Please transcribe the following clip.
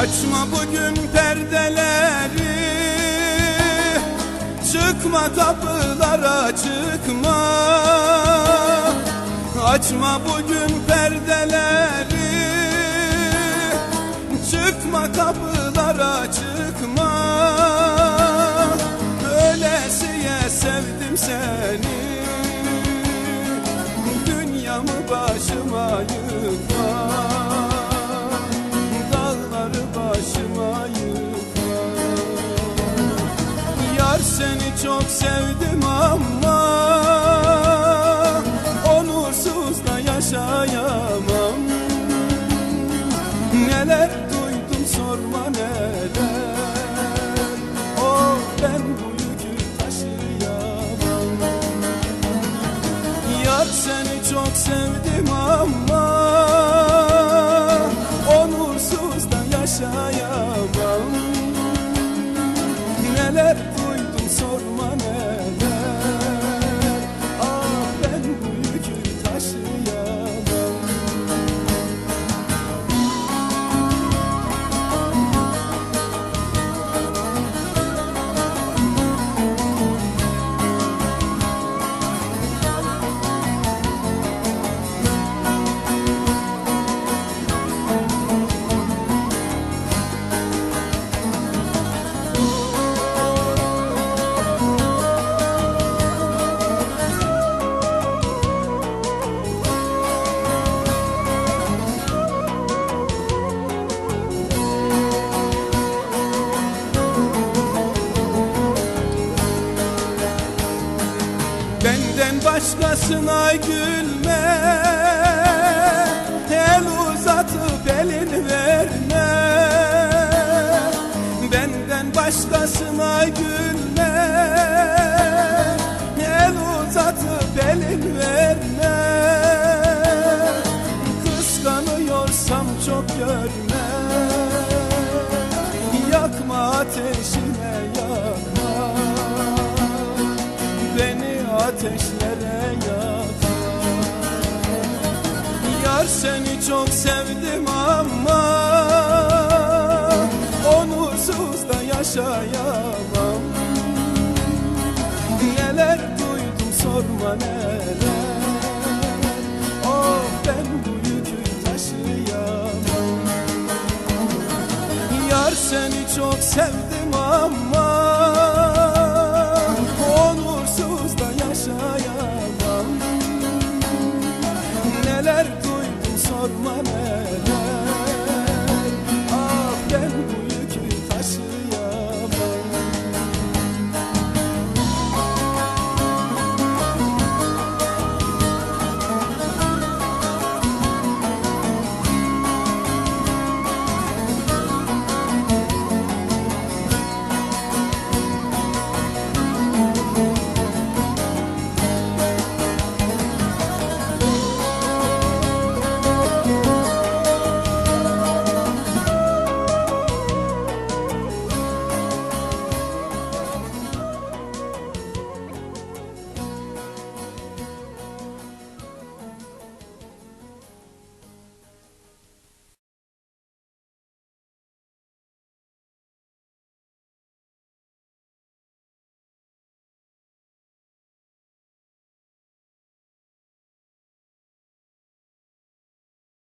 Açma bugün perdeleri. Çıkma kapılara çıkma. Açma bugün perdeleri. Çıkma kapılara çıkma. Öylesiye sevdim seni başkasına gülme. El uzatıp elin verme. Benden başkasına gülme. El uzatıp elin verme. Kıskanıyorsam çok görme ateşlere yakar Yar seni çok sevdim ama Onursuz da yaşayamam. Neler duydum sorma neler. Oh ben bu yükü taşıyamam. Yar seni çok sevdim my.